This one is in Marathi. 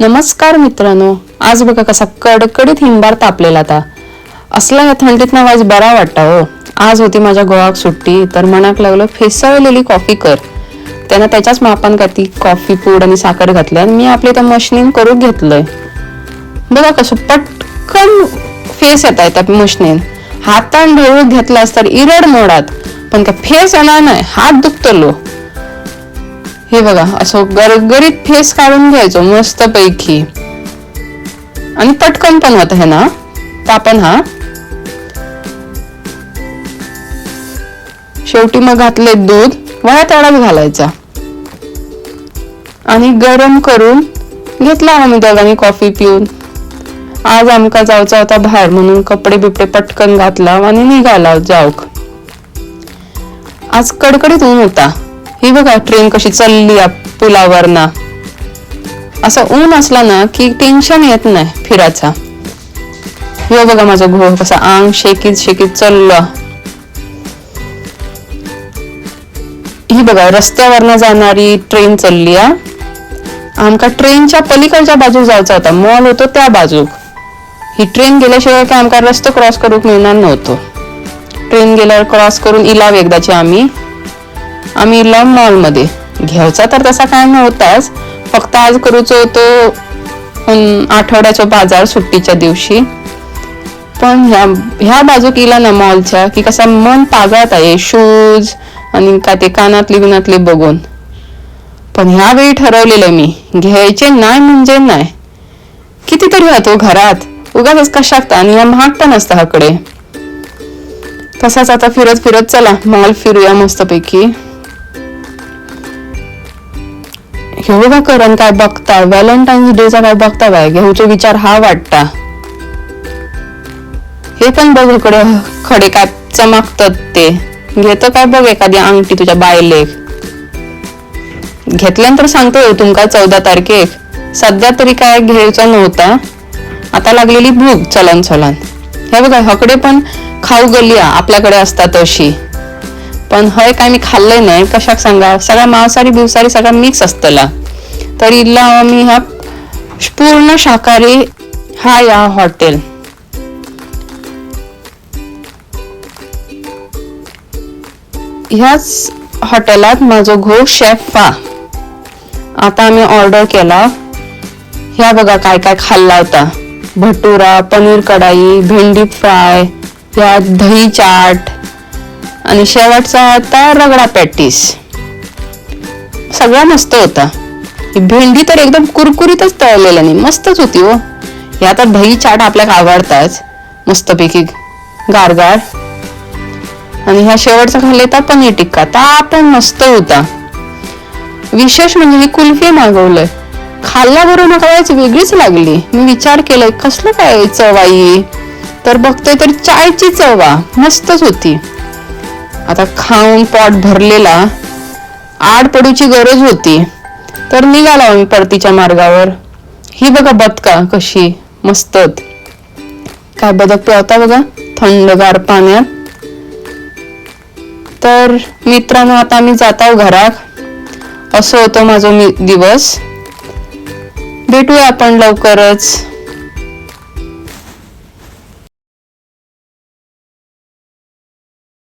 नमस्कार मित्रांनो आज बघा कसा कडकडीत हिंबार तापलेला आता. असला या थंडीत ना वाज बरा वाटता हो. आज होती माझ्या गोवाक सुट्टी तर मनाक लागलं फेसळलेली कॉफी कर. त्यानं त्याच्याच मापान का ती कॉफी पूड आणि साखर घातली आणि मी आपली त्या मशनीन करून घेतलंय. बघा कसं पटकन फेस येत आहे त्या मशनीन. हातान ढवळून घेतलास तर इरड मोडात पण का फेस येणार नाही हात दुखतलो हे बघा असं गरगरीत फेस काढून घ्यायचो मस्त पैकी आणि पटकन पण होत आहे ना? तापण हा शेवटी मग घातले दूध वया तेवढाच घालायचा. आणि गरम करून घेतला आम्ही दोघांनी कॉफी पिऊन. आज आमका जाऊचा होता बाहेर म्हणून कपडे बिपडे पटकन घातला आणि निघाला जाऊक. आज कडकडीत ऊन होता. ही बघा ट्रेन कशी चालली पुलावर ना असं ऊन असला ना की टेन्शन येत नाही फिरायचा. हो बघा माझा घोळ कसा आंग शेकीत शेकीत चाललं. ही बघा रस्त्यावरनं जाणारी ट्रेन चालली आ आमका ट्रेनच्या पलीकडच्या बाजूक जायचा होता. मॉल होतो त्या बाजूक. ही ट्रेन गेल्याशिवाय काय आमका रस्तो क्रॉस करूक मिळणार नव्हतो. ट्रेन गेल्यावर क्रॉस करून इलाव एकदाची आम्ही. आम्ही लॉन मॉलमध्ये. घ्यायचा तर तसा काय नव्हताच. फक्त आज करूचो होतो आठवड्याचा बाजार सुट्टीच्या दिवशी. पण ह्या ह्या बाजूक केला ना मॉलच्या की कसा मन पागळत आहे शूज आणि का ते कानातले बिनातले बघून. पण ह्या वेळी ठरवलेलं मी घ्यायचे नाही म्हणजे नाही. कितीतरी राहतो घरात उगाच कशाकता आणि या महागता नसता हाकडे तसाच आता फिरत फिरत चला मॉल फिरूया मस्तपैकी. हे बघा करण काय बघता? व्हॅलेंटाईन्स डेचा काय बघता बाय घेऊचे विचार हा वाटता. हे पण बघ इकडे खडे काय चमकतात ते. घेतं काय बघ एखादी अंगठी तुझ्या बायलेख घेतल्यानंतर सांगतो तुमका चौदा तारखेक सध्या तरी काय घ्यायचा नव्हता. आता लागलेली भूक चलन चलन हे बघा हकडे पण खाऊ गलिया आपल्याकडे असतात अशी. पण हय काय मी खाल्लंय नाही. कशाक सांगा? सगळा मांसाहारी बिवसारी सगळा मिक्स असतला. तर इला मी हा पूर्ण शाकाहारी हा या हॉटेल ह्याच हॉटेलात माझो घो शेफ आता आम्ही ऑर्डर केला. ह्या बघा काय काय खाल्ला होता. भटुरा पनीर कढाई भेंडी फ्राय ह्या दही चाट आणि शेवटचा होता रगडा पॅटीस. सगळा मस्त होता. ही भेंडी तर एकदम कुरकुरीतच तळलेला नाही मस्तच होती हो. ह्या आता दही चाट आपल्याला आवडताच. मस्तपैकी गारगार. आणि ह्या शेवटचा खाल्ले तर पनीर टिक्का. ता पण मस्त होता. विशेष म्हणजे ही कुल्फी मागवलंय. खाल्ल्या बरोबर वेगळीच लागली. मी विचार केलाय कसलं काय चव आई तर बघतोय तर चायची चवा मस्तच होती. आता खाऊन पॉट भरलेला आड पडूची गरज होती. तर निघाला आम्ही परतीच्या मार्गावर. ही बघा बदका कशी मस्तत. काय बदक पिवता बघा थंडगार पाण्यात. तर मित्रांनो आता आम्ही जात आहोत घरात. असं होतं माझं मी दिवस. भेटूया आपण लवकरच.